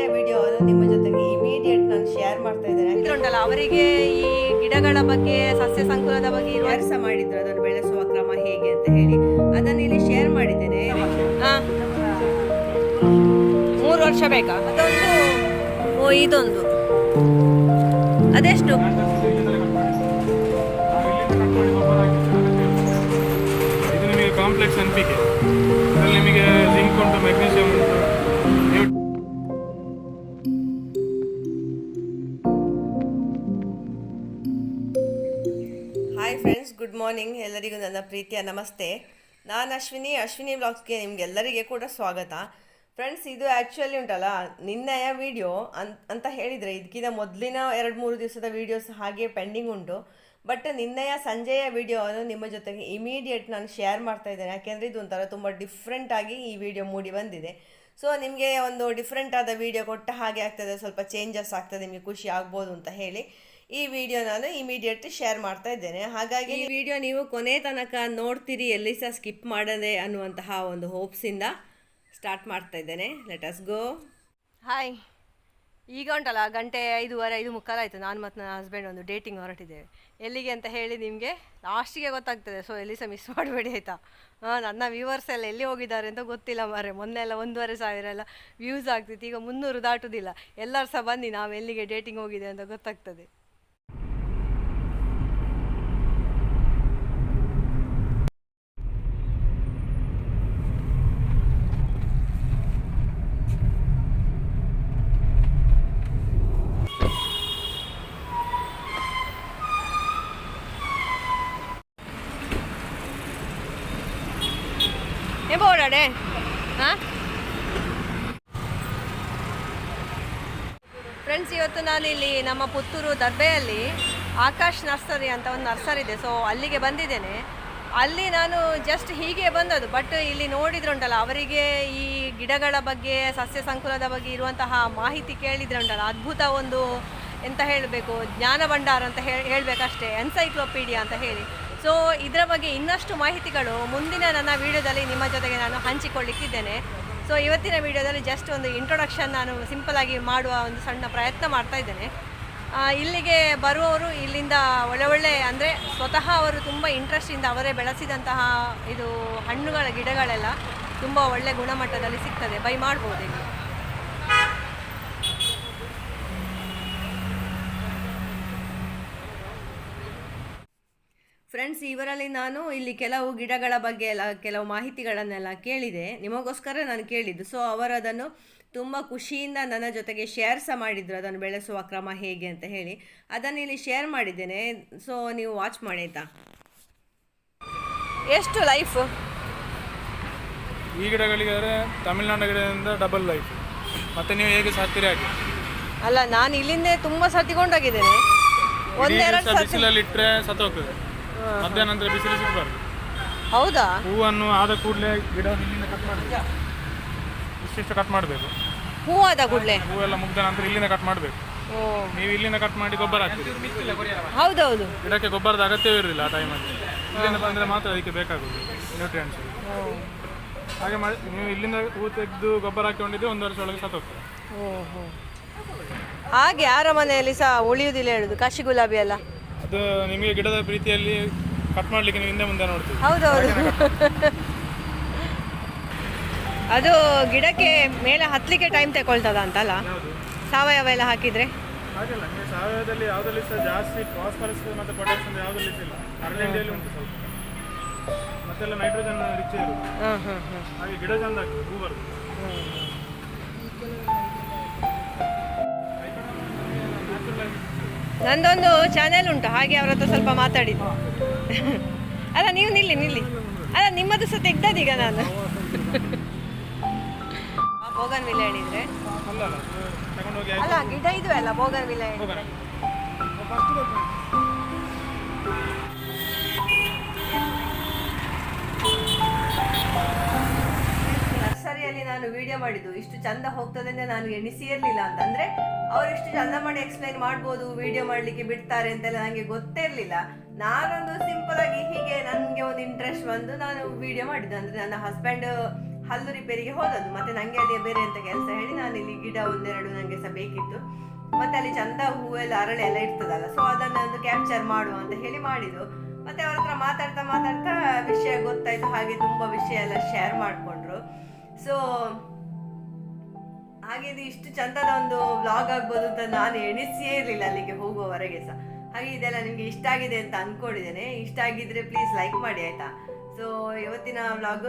ಸಂಜೆಯ ವಿಡಿಯೋವನ್ನು ನಿಮ್ಮ ಜೊತೆಗೆ ಇಮಿಡಿಯೇಟ್ ನಾನು ಶೇರ್ ಮಾಡ್ತಾ ಇದ್ದೇನೆ. ಉಂಟಲ್ಲ ಅವರಿಗೆ ಈ ಗಿಡಗಳ ಬಗ್ಗೆ ಸಸ್ಯ ಸಂಕುಲದ ಬಗ್ಗೆ ಕೆಲಸ ಮಾಡಿದ್ರು ಅದನ್ನು ಬೆಳೆಸುವ ಕ್ರಮ ಹೇಗೆ ಅಂತ ಹೇಳಿ. ಅದನ್ನು ಇಲ್ಲಿ ಶೇರ್ ಮಾಡಿದ್ದೇನೆ. ಹಾ. ಮೂರು ವರ್ಷ ಬೇಕಾ? ಅದೊಂದು ಓ ಇದೊಂದು. ಅದೆಷ್ಟು? ಕಾಂಪ್ಲೆಕ್ಸ್ ಅನ್ಪಿಕೆ. ಅದರಲ್ಲಿ ನಿಮಗೆ ಜಿಂಕ್ ಉಂಟು ಮೆಗ್ನೀಷಿಯಂ ಉಂಟು ಮಾರ್ನಿಂಗ್ ಎಲ್ಲರಿಗೂ ನನ್ನ ಪ್ರೀತಿಯ ನಮಸ್ತೆ. ನಾನು ಅಶ್ವಿನಿ ಅಶ್ವಿನಿ ಬ್ಲಾಗ್ಸ್ಗೆ ನಿಮ್ಗೆಲ್ಲರಿಗೆ ಕೂಡ ಸ್ವಾಗತ. ಫ್ರೆಂಡ್ಸ್ ಇದು ಆ್ಯಕ್ಚುಲಿ ಉಂಟಲ್ಲ, ನಿನ್ನೆಯ ವಿಡಿಯೋ ಅಂತ ಹೇಳಿದರೆ ಇದಕ್ಕಿಂತ ಮೊದಲಿನ ಎರಡು ಮೂರು ದಿವಸದ ವೀಡಿಯೋಸ್ ಹಾಗೆ ಪೆಂಡಿಂಗ್ ಉಂಟು. ಬಟ್ ನಿನ್ನೆಯ ಸಂಜೆಯ ವಿಡಿಯೋವನ್ನು ನಿಮ್ಮ ಜೊತೆಗೆ ಇಮಿಡಿಯೇಟ್ ನಾನು ಶೇರ್ ಮಾಡ್ತಾ ಇದ್ದೇನೆ. ಯಾಕೆಂದರೆ ಇದು ಒಂಥರ ತುಂಬ ಡಿಫ್ರೆಂಟಾಗಿ ಈ ವಿಡಿಯೋ ಮೂಡಿ ಬಂದಿದೆ. ಸೊ ನಿಮಗೆ ಒಂದು ಡಿಫ್ರೆಂಟಾದ ಆದ ವಿಡಿಯೋ ಕೊಟ್ಟ ಹಾಗೆ ಆಗ್ತದೆ. ಸ್ವಲ್ಪ ಚೇಂಜಸ್ ಆಗ್ತದೆ, ನಿಮಗೆ ಖುಷಿ ಆಗ್ಬೋದು ಅಂತ ಹೇಳಿ. ಈ ವಿಡಿಯೋ ನಾನು ಇಮಿಡಿಯೇಟ್ ಶೇರ್ ಮಾಡ್ತಾ ಇದ್ದೇನೆ. ಹಾಗಾಗಿ ಈ ವಿಡಿಯೋ ನೀವು ಕೊನೆ ತನಕ ನೋಡ್ತೀರಿ ಎಲ್ಲಿ ಸಹ ಸ್ಕಿಪ್ ಮಾಡದೆ ಅನ್ನುವಂತಹ ಒಂದು ಹೋಪ್ಸಿಂದ ಸ್ಟಾರ್ಟ್ ಮಾಡ್ತಾ ಇದ್ದೇನೆ. ಲೆಟ್ ಅಸ್ ಗೋ ಹಾಯ್ ಈಗ ಉಂಟಲ್ಲ ಗಂಟೆ ಐದೂವರೆ ಐದು ಮುಕ್ಕಾಲಾಯಿತು ನಾನು ಮತ್ತು ನನ್ನ ಹಸ್ಬೆಂಡ್ ಒಂದು ಡೇಟಿಂಗ್ ಹೊರಟಿದ್ದೇವೆ. ಎಲ್ಲಿಗೆ ಅಂತ ಹೇಳಿ ನಿಮಗೆ ಲಾಸ್ಟಿಗೆ ಗೊತ್ತಾಗ್ತದೆ. ಸೊ ಎಲ್ಲಿ ಸಹ ಮಿಸ್ ಮಾಡಬೇಡಿ ಆಯಿತಾ? ಹಾಂ ನನ್ನ ವ್ಯೂವರ್ಸ್ ಎಲ್ಲ ಎಲ್ಲಿ ಹೋಗಿದ್ದಾರೆ ಅಂತ ಗೊತ್ತಿಲ್ಲ ಮಾರೆ ಮೊನ್ನೆ ಎಲ್ಲ ಒಂದೂವರೆ ಸಾವಿರ ಎಲ್ಲ ವ್ಯೂಸ್ ಆಗ್ತಿತ್ತು. ಈಗ ಮುನ್ನೂರು ದಾಟುವುದಿಲ್ಲ ಎಲ್ಲರೂ ಸಹ ಬನ್ನಿ ನಾವು ಎಲ್ಲಿಗೆ ಡೇಟಿಂಗ್ ಹೋಗಿದೆ ಅಂತ ಗೊತ್ತಾಗ್ತದೆ. ಬೋಡಾಡೆ ಹಾಂ ಫ್ರೆಂಡ್ಸ್ ಇವತ್ತು ನಾನು ಇಲ್ಲಿ ನಮ್ಮ ಪುತ್ತೂರು ದರ್ಬೆಯಲ್ಲಿ ಆಕಾಶ್ ನರ್ಸರಿ ಅಂತ ಒಂದು ನರ್ಸರಿ ಇದೆ. ಸೊ ಅಲ್ಲಿಗೆ ಬಂದಿದ್ದೇನೆ. ಅಲ್ಲಿ ನಾನು ಜಸ್ಟ್ ಹೀಗೆ ಬಂದದ್ದು. ಬಟ್ ಇಲ್ಲಿ ನೋಡಿದ್ರುಂಟಲ್ಲ ಅವರಿಗೆ ಈ ಗಿಡಗಳ ಬಗ್ಗೆ ಸಸ್ಯ ಸಂಕುಲದ ಬಗ್ಗೆ ಇರುವಂತಹ ಮಾಹಿತಿ ಕೇಳಿದ್ರುಂಟಲ್ಲ ಅದ್ಭುತ ಒಂದು, ಎಂತ ಹೇಳಬೇಕು, ಜ್ಞಾನ ಭಂಡಾರ ಅಂತ ಹೇಳಿ ಹೇಳಬೇಕಷ್ಟೇ. ಎನ್ಸೈಕ್ಲೋಪೀಡಿಯಾ ಅಂತ ಹೇಳಿ. ಸೊ ಇದರ ಬಗ್ಗೆ ಇನ್ನಷ್ಟು ಮಾಹಿತಿಗಳು ಮುಂದಿನ ನನ್ನ ವಿಡಿಯೋದಲ್ಲಿ ನಿಮ್ಮ ಜೊತೆಗೆ ನಾನು ಹಂಚಿಕೊಳ್ಳಿಕ್ಕಿದ್ದೇನೆ. ಸೊ ಇವತ್ತಿನ ವಿಡಿಯೋದಲ್ಲಿ ಜಸ್ಟ್ ಒಂದು ಇಂಟ್ರೊಡಕ್ಷನ್ ನಾನು ಸಿಂಪಲ್ ಆಗಿ ಮಾಡುವ ಒಂದು ಸಣ್ಣ ಪ್ರಯತ್ನ ಮಾಡ್ತಾ ಇದ್ದೇನೆ. ಇಲ್ಲಿಗೆ ಬರುವವರು ಇಲ್ಲಿಂದ ಒಳ್ಳೆ ಒಳ್ಳೆ ಅಂದರೆ ಸ್ವತಃ ಅವರು ತುಂಬ ಇಂಟ್ರೆಸ್ಟಿಂದ ಅವರೇ ಬೆಳೆಸಿದಂತಹ ಇದು ಹಣ್ಣುಗಳ ಗಿಡಗಳೆಲ್ಲ ತುಂಬ ಒಳ್ಳೆ ಗುಣಮಟ್ಟದಲ್ಲಿ ಸಿಗ್ತದೆ. ಬೈ ಮಾಡ್ಬೋದು ಇಲ್ಲಿ. ಫ್ರೆಂಡ್ಸ್ ಇವರಲ್ಲಿ ನಾನು ಇಲ್ಲಿ ಕೆಲವು ಗಿಡಗಳ ಬಗ್ಗೆ ಎಲ್ಲ ಕೆಲವು ಮಾಹಿತಿಗಳನ್ನೆಲ್ಲ ಕೇಳಿದೆ. ನಿಮಗೋಸ್ಕರ ನಾನು ಕೇಳಿದ್ದು. ಸೊ ಅವರು ಅದನ್ನು ತುಂಬ ಖುಷಿಯಿಂದ ನನ್ನ ಜೊತೆಗೆ ಶೇರ್ ಸಹ ಮಾಡಿದ್ರು. ಅದನ್ನು ಬೆಳೆಸುವ ಕ್ರಮ ಹೇಗೆ ಅಂತ ಹೇಳಿ. ಅದನ್ನು ಇಲ್ಲಿ ಶೇರ್ ಮಾಡಿದ್ದೇನೆ. ಸೊ ನೀವು ವಾಚ್ ಮಾಡಿ ಆಯ್ತಾ? ಎಷ್ಟು ಲೈಫ್ ಈ ಗಿಡಗಳಿಗೆ ತಮಿಳ್ನಾಡು ಗಿಡದಿಂದ ಡಬಲ್ ಲೈಫ್ ಮತ್ತೆ ನೀವು ಹೇಗೆ ಸಾಕ್ತೀರಿ ಹಾಗೆ? ಅಲ್ಲ ನಾನು ಇಲ್ಲಿಂದ ತುಂಬ ಕೊಂಡೋಗಿದ್ದೇನೆ ಇಡೀ ಒಂದೆರಡು ಬಿಸಿಲಲ್ಲಿ ಇಟ್ಟರೆ ಸತ್ತೋಗ್ತದೆ. ಮಧ್ಯಾಹ್ನ ನಂತರ ಬಿಸಿಲು ಸಿಗಬಾರ್ದು. ಹೌದಾ? ಹೂವನ್ನು ಆದ ಕೂಡಲೇ ಗಿಡ ಇಲ್ಲಿಂದ ಕಟ್ ಮಾಡಬೇಕು. ಇಷ್ಟಿಷ್ಟು ಕಟ್ ಮಾಡಬೇಕು. ಹೂವಾದ ಕೂಡಲೇ? ಹೂವೆಲ್ಲ ಮುಗ್ದ ನಂತರ ಇಲ್ಲಿಂದ ಕಟ್ ಮಾಡಬೇಕು. ಓ. ನೀವು ಇಲ್ಲಿಂದ ಕಟ್ ಮಾಡಿ ಗೊಬ್ಬರ ಹಾಕ್ತೀರಿ. ಹೌದೌದು. ಗಿಡಕ್ಕೆ ಗೊಬ್ಬರದ ಅಗತ್ಯವೇ ಇರಲಿಲ್ಲ ಆ ಟೈಮಲ್ಲಿ ಇಲ್ಲಿಂದ ಬಂದರೆ ಮಾತ್ರ ಅದಕ್ಕೆ ಬೇಕಾಗೋದು ನ್ಯೂಟ್ರಿಯೆಂಟ್ಸ್ ಹಾಗೆ ಮಾಡಿ ನೀವು ಇಲ್ಲಿಂದ ಹೂ ತೆಗೆದು ಗೊಬ್ಬರ ಹಾಕೊಂಡಿದ್ರೆ ಒಂದು ವರ್ಷ ಒಳಗೆ ಸತ್ತೋಗ್ತದೆ. ಓಹೋ. ಹಾಗೆ ಯಾರ ಮನೆಯಲ್ಲಿ ಸಹ ಉಳಿಯುವುದಿಲ್ಲ ಹೇಳುದು ಕಾಶಿ ಗುಲಾಬಿ ಎಲ್ಲ? ಅದು ನಿಮಗೆ ಗಿಡದ ಪ್ರೀತಿಯಲ್ಲಿ ಕಟ್ ಮಾಡಲಿಕ್ಕೆ ನೀವು ಹಿಂದೆ ಮುಂದೆ ನೋಡ್ತೀವಿ. ಹೌದೌದು. ಅದು ಗಿಡಕ್ಕೆ ಮೇಲೆ ಹತ್ತಲಿಕ್ಕೆ ಟೈಮ್ ತಗೊಳ್ತದ ಅಂತಲ್ಲ? ಸಾವಯವ ಎಲ್ಲ ಹಾಕಿದ್ರೆ? ಹಾಗೆಲ್ಲ ನೀವು ಸಾವಯವದಲ್ಲಿ ಯಾವುದಲ್ಲಿ ಸಹ ಜಾಸ್ತಿ ಫಾಸ್ಫರಸ್ ಮತ್ತು ಪೊಟ್ಯಾಷಿಯಂ ಯಾವುದಲ್ಲಿ ಇಲ್ಲ ಅರಳಿಂಡಿಯಲ್ಲಿ ಉಂಟು ಸ್ವಲ್ಪ. ಮತ್ತೆಲ್ಲ ನೈಟ್ರೋಜನ್ ರಿಚ್ ಇರುತ್ತೆ. ಹಾಗೆ ಗಿಡ ಚಂದ ಆಗ್ತದೆ ಹೂ ಬರ್ತದೆ. ನಂದೊಂದು ಚಾನೆಲ್ ಉಂಟು, ಹಾಗೆ ಅವ್ರ ಹತ್ರ ಸ್ವಲ್ಪ ಮಾತಾಡಿದ್ದು. ಅಲ್ಲ, ನೀವು ನಿಲ್ಲಿ ನಿಲ್ಲಿ. ಅಲ್ಲ, ನಿಮ್ಮದು ಸಹ ತೆಗ್ದದೀಗ ನಾನು. ಬೋಗನ್ ವಿಲೆ ಹೇಳಿದ್ರೆ ಅಲ್ಲ, ಗಿಡ ಇದು ಅಲ್ಲ ಬೋಗನ್ ವಿಲೆ ವಿಡಿಯೋ ಮಾಡಿದ್ದು. ಇಷ್ಟು ಚಂದ ಹೋಗ್ತದೆ ಅಂತ ನಾನು ಎಣಿಸಿ ಇರ್ಲಿಲ್ಲ ಅಂತ. ಅಂದ್ರೆ ಅವ್ರು ಇಷ್ಟು ಚಂದ ಮಾಡಿ ಎಕ್ಸ್ಪ್ಲೈನ್ ಮಾಡ್ಬೋದು ವಿಡಿಯೋ ಮಾಡ್ಲಿಕ್ಕೆ ಬಿಡ್ತಾರೆ ಅಂತೆಲ್ಲ ನನಗೆ ಗೊತ್ತೇ ಇರಲಿಲ್ಲ ನಾನೊಂದು ಸಿಂಪಲ್ ಆಗಿ ಹೀಗೆ ನನಗೆ ಒಂದು ಇಂಟ್ರೆಸ್ಟ್ ಬಂದು ನಾನು ವಿಡಿಯೋ ಮಾಡಿದ್ದು. ಅಂದ್ರೆ ನನ್ನ ಹಸ್ಬೆಂಡ್ ಹಲ್ಲು ರಿಪೇರಿಗೆ ಹೋದದ್ದು. ಮತ್ತೆ ನನಗೆ ಅಲ್ಲಿ ಬೇರೆ ಅಂತ ಕೆಲಸ ಹೇಳಿ ನಾನು ಇಲ್ಲಿ ಗಿಡ ಒಂದೆರಡು ನನಗೆ ಸಹ ಬೇಕಿತ್ತು. ಮತ್ತೆ ಅಲ್ಲಿ ಚಂದ ಹೂವೆಲ್ಲ, ಅರಳೆ ಎಲ್ಲ ಇರ್ತದಲ್ಲ. ಸೊ ಅದನ್ನ ಒಂದು ಕ್ಯಾಪ್ಚರ್ ಮಾಡುವ ಅಂತ ಹೇಳಿ ಮಾಡಿದ್ದು. ಮತ್ತೆ ಅವ್ರ ಹತ್ರ ಮಾತಾಡ್ತಾ ಮಾತಾಡ್ತಾ ವಿಷಯ ಗೊತ್ತಾಯ್ತು. ಹಾಗೆ ತುಂಬಾ ವಿಷಯ ಎಲ್ಲ ಶೇರ್ ಮಾಡ್ಕೊಂಡ್ರು. ಸೊ ಹಾಗೆ ಇದು ಇಷ್ಟು ಚಂದದ ಒಂದು ಬ್ಲಾಗ್ ಆಗ್ಬೋದು ಅಂತ ನಾನು ಎಣಿಸಿಯೇ ಇರಲಿಲ್ಲ ಅಲ್ಲಿಗೆ ಹೋಗುವವರೆಗೆ ಸಹ. ಹಾಗೆ ಇದೆಲ್ಲ ನಿಮಗೆ ಇಷ್ಟ ಆಗಿದೆ ಅಂತ ಅಂದ್ಕೊಂಡಿದ್ದೇನೆ ಇಷ್ಟ ಆಗಿದ್ರೆ ಪ್ಲೀಸ್ ಲೈಕ್ ಮಾಡಿ, ಆಯ್ತಾ? ಸೊ ಇವತ್ತಿನ ವ್ಲಾಗ್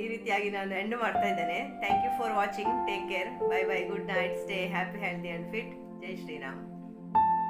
ಈ ರೀತಿಯಾಗಿ ನಾನು ಎಂಡ್ ಮಾಡ್ತಾ ಇದ್ದೇನೆ. Thank you for watching take care bye bye good night stay happy healthy and fit Jai Shriram